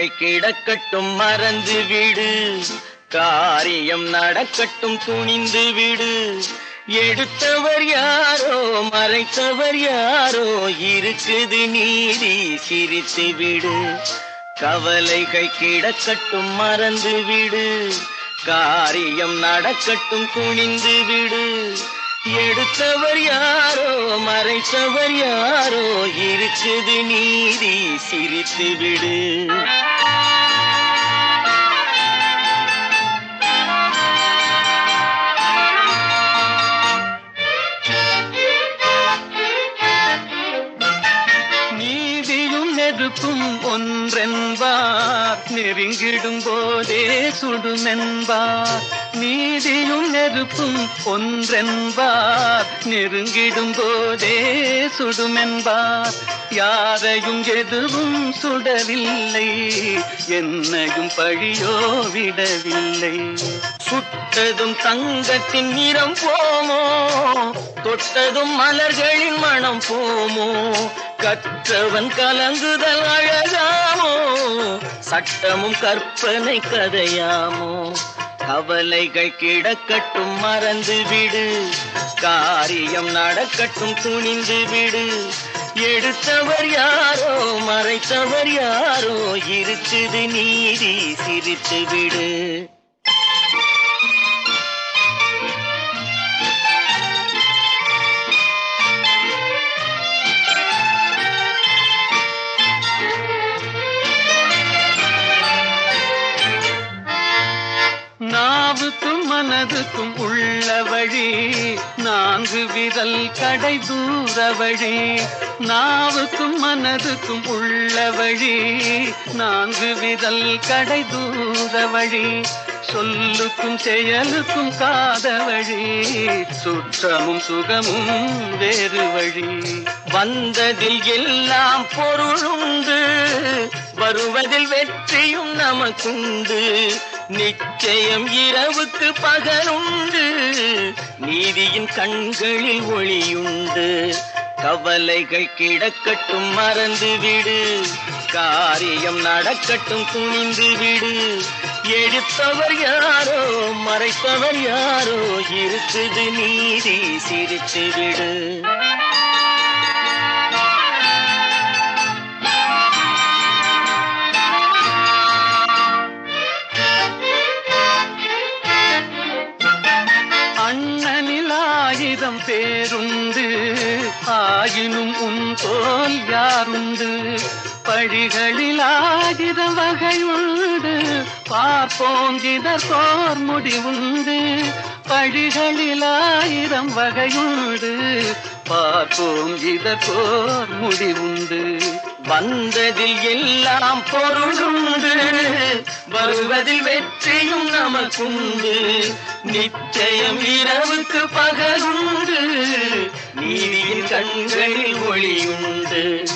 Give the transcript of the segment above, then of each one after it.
கவலைகள் கிடக்கட்டும் மறந்து விடு. காரியம் நடக்கட்டும் துணிந்து விடு. எடுத்தவர் யாரோ மறைத்தவர் யாரோ இருக்குது நீதி சிரித்து விடு. கவலைகள் கிடக்கட்டும் மறந்து விடு. காரியம் நடக்கட்டும் துணிந்து விடு. எடுத்தவர் யாரோ மறைத்தவர் யாரோ இருக்குது நீதி சிரித்து விடு. நெருப்பும் ஒன்றென்பார் நெருங்கிடும் போதே சுடுமென்பார். நீதியும் நெருப்பும் ஒன்றென்பார். நெருங்கிடும் போதே சுடுமென்பார். யாரையும் எதுவும் சுடவில்லை. என்னையும் பழியோ விடவில்லை. சுட்டதும் தங்கத்தின் நிறம் போமோ? தொட்டதும் மலர்களின் மனம் போமோ? கற்றவன் கலங்குதல் அழகாமோ? சட்டமும் கற்பனை கதையாமோ? கவலைகள் கிடக்கட்டும் மறந்து விடு. காரியம் நடக்கட்டும் துணிந்து விடு. எடுத்தவர் யாரோ மறைத்தவர் யாரோ இருக்குது நீதி சிரித்து விடு. வழி நான்கு விரல் கடை தூர வழி நாவுக்கும் மனதுக்கும் உள்ள வழி நான்கு விரல் கடை தூர வழி சொல்லுக்கும் செயலுக்கும் காத வழி சுற்றமும் சுகமும் வேறு வழி. வந்ததில் எல்லாம் பொருளுண்டு வருவதில் வெற்றியும் நமக்குண்டு. நிச்சயம் இரவுக்கு பகலுண்டு. நீதியின் கண்களில் ஒளியுண்டு. கவலைகள் கிடக்கட்டும் மறந்து விடு காரியம் நடக்கட்டும் துணிந்து விடு எடுத்தவர் யாரோ மறைத்தவர் யாரோ இருக்குது நீதி சிரித்து விடு யாருண்டு பழிகளில் வகை உண்டு பார்ப்போம் இதற்கோர் முடிவுண்டு. பழிகளில் ஆயிரம் வகையுண்டு. பார்ப்போம் இதற்கோர் முடிவுண்டு. வந்ததில் எல்லாம் பொருளுண்டு. வருவதில் வெற்றியும் நமக்குண்டு. நிச்சயம் இரவுக்கு பகலுண்டு. நீதியின் கண்களில் ஒளியுண்டு.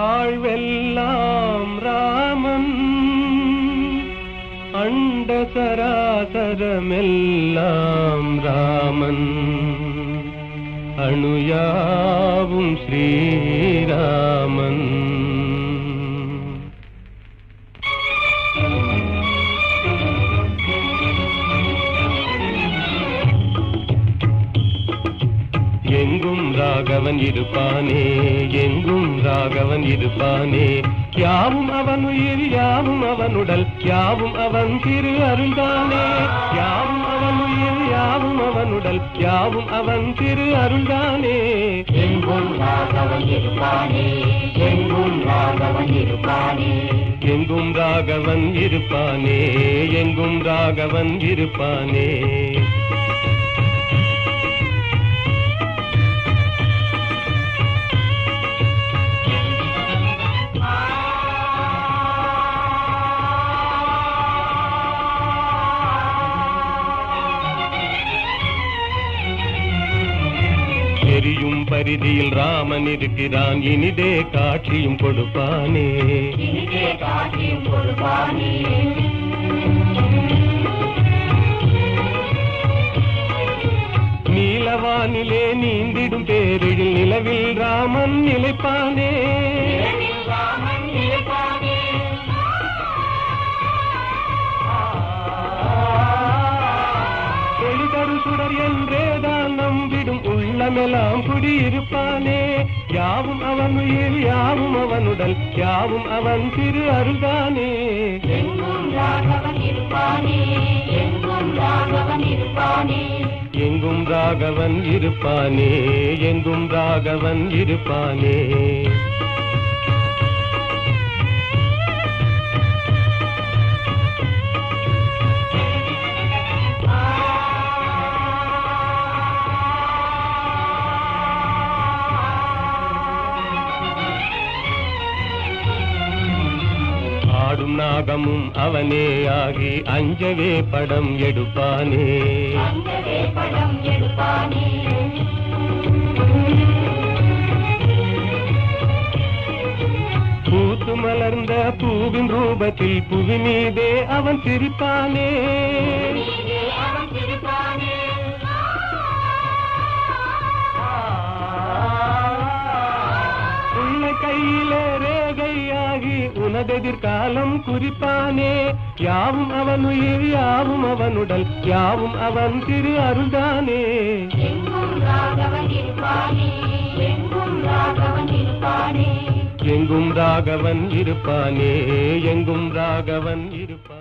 வாழ்வெல்லாம் ராமன் அண்ட சராசரமெல்லாம் ராமன் அணுயாவும் ஸ்ரீராமன் ராகவன் இருப்பானே எங்கும் ராகவன் இருப்பானே. யாவும் அவன் உயிர் யாவும் அவனுடல் யாவும் அவன் திரு அருள்தானே. யாவும் அவன் உயிர் யாவும் அவனுடல் யாவும் அவன் திரு அருள்தானே. எங்கும் ராகவன் இருப்பானே எங்கும் ராகவன் இருப்பானே. எங்கும் ராகவன் இருப்பானே எங்கும் ராகவன் இருப்பானே. எரியும் பரிதியில் ராமன் இருக்கிறான். இனிதே காட்சியும் கொடுப்பானே. இனிதே காட்சியும் கொடுப்பானே. நீலவானிலே நீந்திடும் பேரில் நிலவில் ராமன் நிலைப்பானே. உள்ளமெல்லாம் குடியிருப்பானே. யாவும் அவன் உயிர் யாவும் அவனுடல் யாவும் அவன் திரு அருள்தானே. எங்கும் ராகவன் இருப்பானே எங்கும் ராகவன் இருப்பானே. ஆடும் நாகமும் அவனே ஆகி அஞ்சவே படம் எடுப்பானே. படம் எடுப்பானே. பூத்து மலர்ந்த பூவின் ரூபத்தில் புவி மீதே அவன் சிரிப்பானே. கையிலே ரேகையாகி உனதெதிர்காலம் குறிப்பானே. யாவும் அவன் உயிர் யாவும் அவன் உடல் யாவும் அவன் திரு அருள்தானே. எங்கும் ராகவன் இருப்பானே எங்கும் ராகவன் இருப்பானே.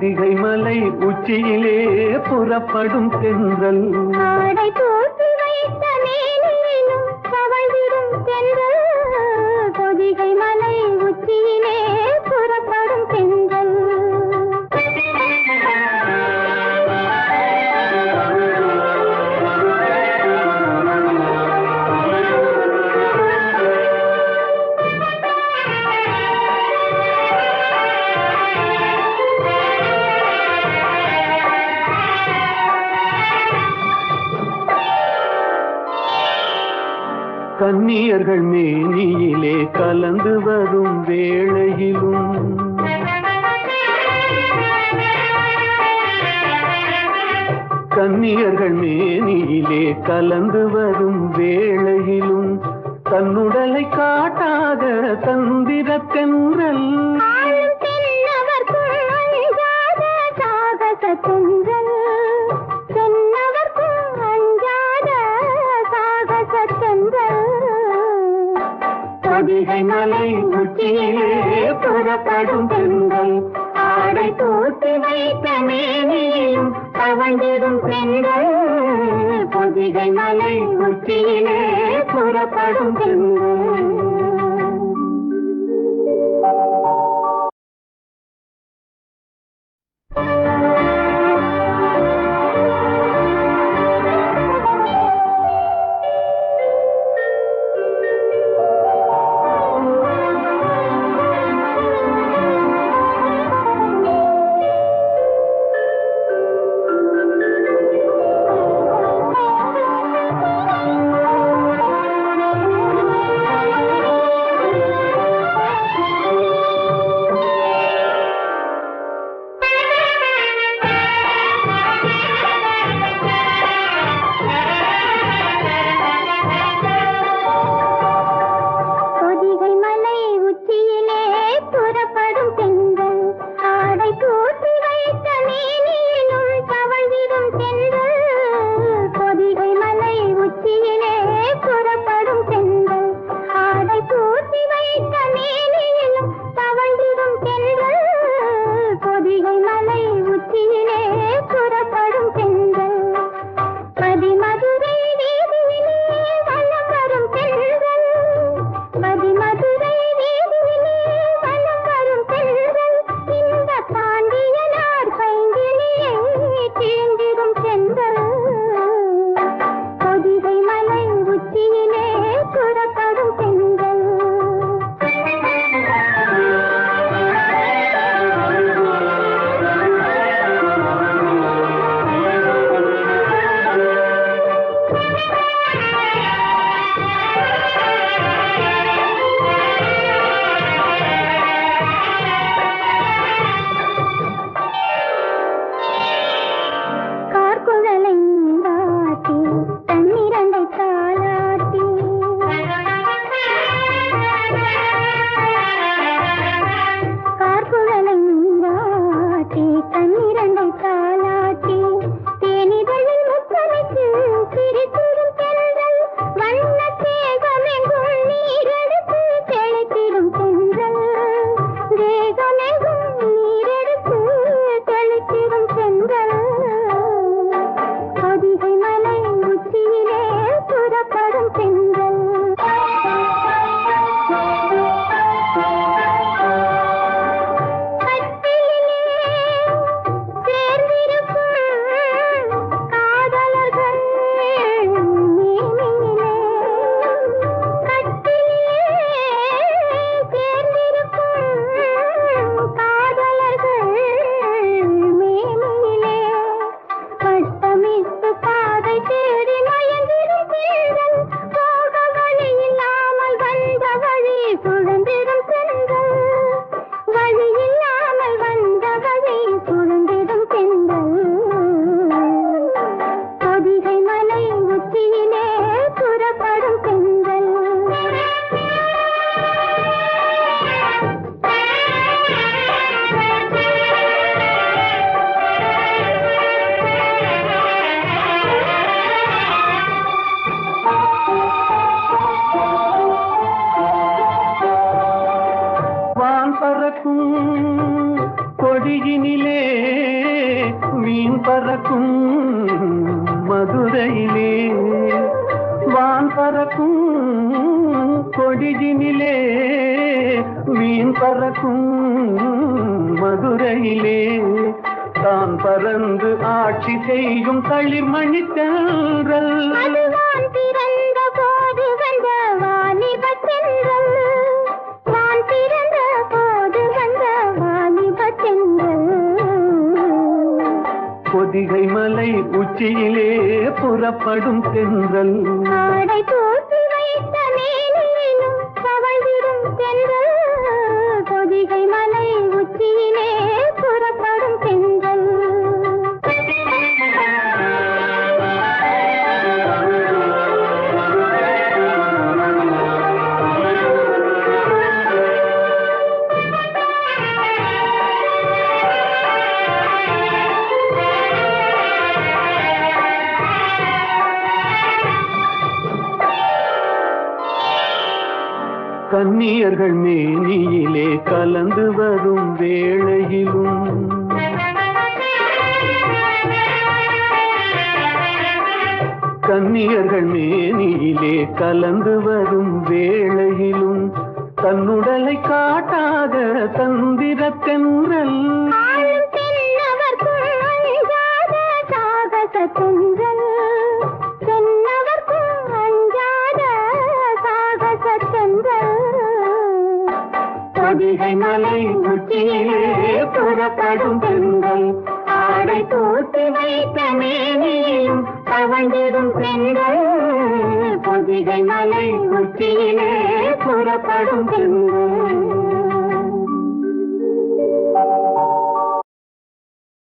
பொதிகை மலை உச்சியிலே புறப்படும் தென்றல். கன்னியர்கள் மேனியிலே கலந்து வரும் வேளையிலும் தன்னுடலை காட்டாத தந்திரத்தென்றல். அதிகை மலை உச்சியிலே புறப்படும் பெண்கள் ஆடை தோட்டி வைத்த மேனி தவழ்ந்திடும் பெண்கள் பொதிகை மலை உச்சியிலே புறப்படும் பெண்கள். பொதிகை மலை உச்சியிலே புறப்படும் தென்றல். வேளையிலும் கன்னியர்கள் மேனியிலே கலந்து வரும் வேளையிலும் தன்னுடலை காட்டாத தந்திர தென்றல் ஆளும் தென்னவர்க்கும் அஞ்சாத சாகச தென்றல். தென்னவர்க்கும் அஞ்சாத சாகச தென்றல். பொதிகை மலை உச்சியிலே புறப்படும் தென்றல் ஆடை தூக்கி வைத்த மேனியும் தவழ்ந்திடும் பெண்கள். பொதிகை மலை உச்சியிலே புறப்படும் பெண்கள்.